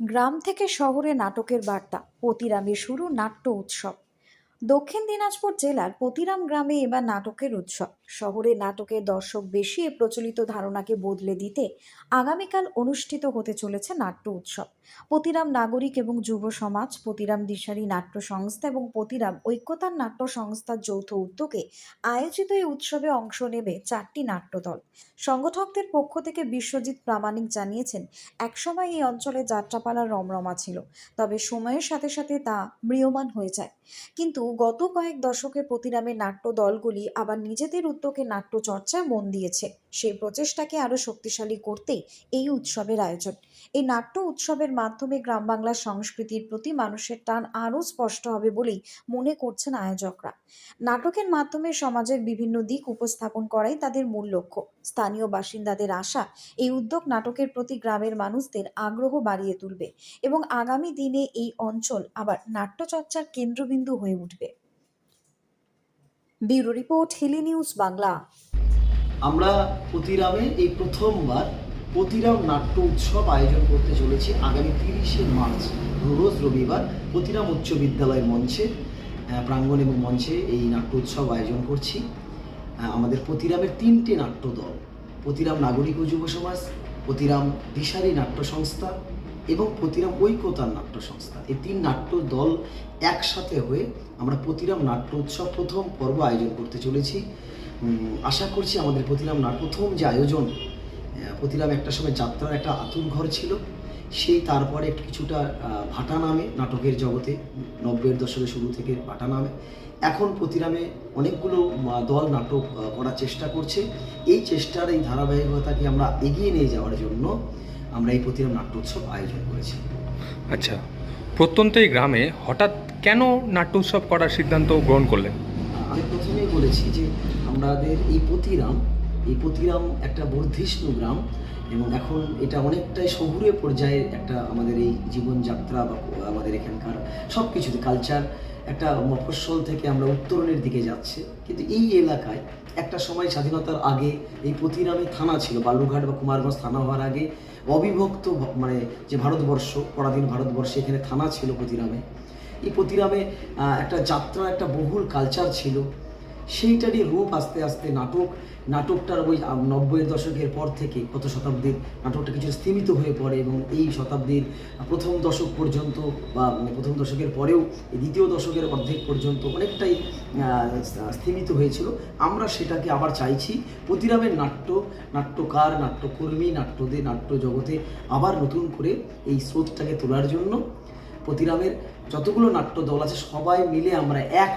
গ্রাম থেকে শহরে নাটকের বার্তা, পতিরামে শুরু নাট্য উৎসব। দক্ষিণ দিনাজপুর জেলার পতিরাম গ্রামে এবার নাটকের উৎসব। শহরে নাটকের দর্শক বেশি এ প্রচলিত ধারণাকে বদলে দিতে আগামীকাল অনুষ্ঠিত হতে চলেছে নাট্য উৎসব। পতিরাম নাগরিক এবং যুব সমাজ পতিরাম দিশারি নাট্য সংস্থা এবং পতিরাম ঐক্যতার নাট্য সংস্থার যৌথ উদ্যোগে আয়োজিত এই উৎসবে অংশ নেবে চারটি নাট্যদল। সংগঠকদের পক্ষ থেকে বিশ্বজিৎ প্রামাণিক জানিয়েছেন, একসময় এই অঞ্চলে যাত্রাপালা রমরমা ছিল, তবে সময়ের সাথে সাথে তা ম্রিয়মান হয়ে যায়। কিন্তু গত কয়েক দশকে প্রতিরামের নাট্য দলগুলি আবার নিজেদের উদ্যোগে নাট্য চর্চায় মন দিয়েছে। সেই প্রচেষ্টাকে আরও শক্তিশালী করতেই এই উৎসবের আয়োজন। এই নাট্য উৎসবের মাধ্যমে গ্রাম বাংলার সংস্কৃতির প্রতি মানুষের টান আরও স্পষ্ট হবে বলেই মনে করছেন আয়োজকরা। নাটকের মাধ্যমে সমাজের বিভিন্ন দিক উপস্থাপন করাই তাদের মূল লক্ষ্য। স্থানীয় বাসিন্দাদের আশা, এই উদ্যোগ নাটকের প্রতি গ্রামের মানুষদের আগ্রহ বাড়িয়ে তুলবে এবং আগামী দিনে এই অঞ্চল আবার নাট্যচর্চার কেন্দ্রবিন্দু হয়ে উঠবে। Bureau report Hili news Bangla. আমরা প্রতিরামে এই প্রথমবার প্রতিরাম নাট্য উৎসব আয়োজন করতে চলেছি আগামী তিরিশে মার্চ, রোজ রবিবার প্রতিরাম উচ্চ বিদ্যালয়ের মঞ্চে প্রাঙ্গণ এবং মঞ্চে এই নাট্য উৎসব আয়োজন করছি। আমাদের প্রতিরামের তিনটে নাট্য দল, প্রতিরাম নাগরিক ও যুব সমাজ, প্রতিরাম দিশারি নাট্য সংস্থা এবং প্রতিরাম ঐক্যতার নাট্য সংস্থা। এই তিন নাট্য দল একসাথে হয়ে আমরা প্রতিরাম নাট্য উৎসব প্রথম পর্ব আয়োজন করতে চলেছি। আশা করছি আমাদের প্রতিরাম নাট প্রথম যে আয়োজন প্রতিরাম একটা সময় যাত্রার একটা আতুর ঘর ছিল। সেই তারপরে কিছুটা ভাটা নামে নাটকের জগতে, নব্বইয়ের দশকের শুরু থেকে ভাটা নামে। এখন প্রতিরামে অনেকগুলো দল নাটক করার চেষ্টা করছে। এই চেষ্টার এই ধারাবাহিকতাকে আমরা এগিয়ে নিয়ে যাওয়ার জন্য আমরা এই প্রতিরাম নাট্যোৎসব আয়োজন করেছি। আচ্ছা প্রত্যন্ত এই গ্রামে হঠাৎ কেন নাট্য উৎসব করার সিদ্ধান্ত গ্রহণ করলেন? আমি প্রথমেই বলেছি যে আমাদের এই প্রতিরাম এই প্রতিরাম একটা বর্ধিষ্ণু গ্রাম এবং এখন এটা অনেকটাই শহুরে পর্যায়ে একটা আমাদের এই জীবনযাত্রা বা আমাদের এখানকার সব কিছুতে কালচার একটা মফস্বল থেকে আমরা উত্তরণের দিকে যাচ্ছে। কিন্তু এই এলাকায় একটা সময় স্বাধীনতার আগে এই প্রতিরামে থানা ছিল, বালুরঘাট বা কুমারগঞ্জ থানা হওয়ার আগে অবিভক্ত মানে যে ভারতবর্ষ, পরাধীন ভারতবর্ষে এখানে থানা ছিল প্রতিরামে এই প্রতিরামে একটা যাত্রা, একটা বহুল কালচার ছিল। সেইটারই রূপ আস্তে আস্তে নাটক, নাটকটার ওই নব্বইয়ের দশকের পর থেকে কত শতাব্দীর নাটকটা কিছু স্থিমিত হয়ে পড়ে এবং এই শতাব্দীর প্রথম দশক পর্যন্ত বা মানে প্রথম দশকের পরেও দ্বিতীয় দশকের অর্ধেক পর্যন্ত অনেকটাই স্থিমিত হয়েছিল। আমরা সেটাকে আবার চাইছি প্রতিরামের নাট্য, নাট্যকার, নাট্যকর্মী, নাট্যদের নাট্য জগতে আবার নতুন করে এই স্রোতটাকে তোলার জন্য। প্রতিরামের যতগুলো নাট্য দল আছে সবাই মিলে আমরা এক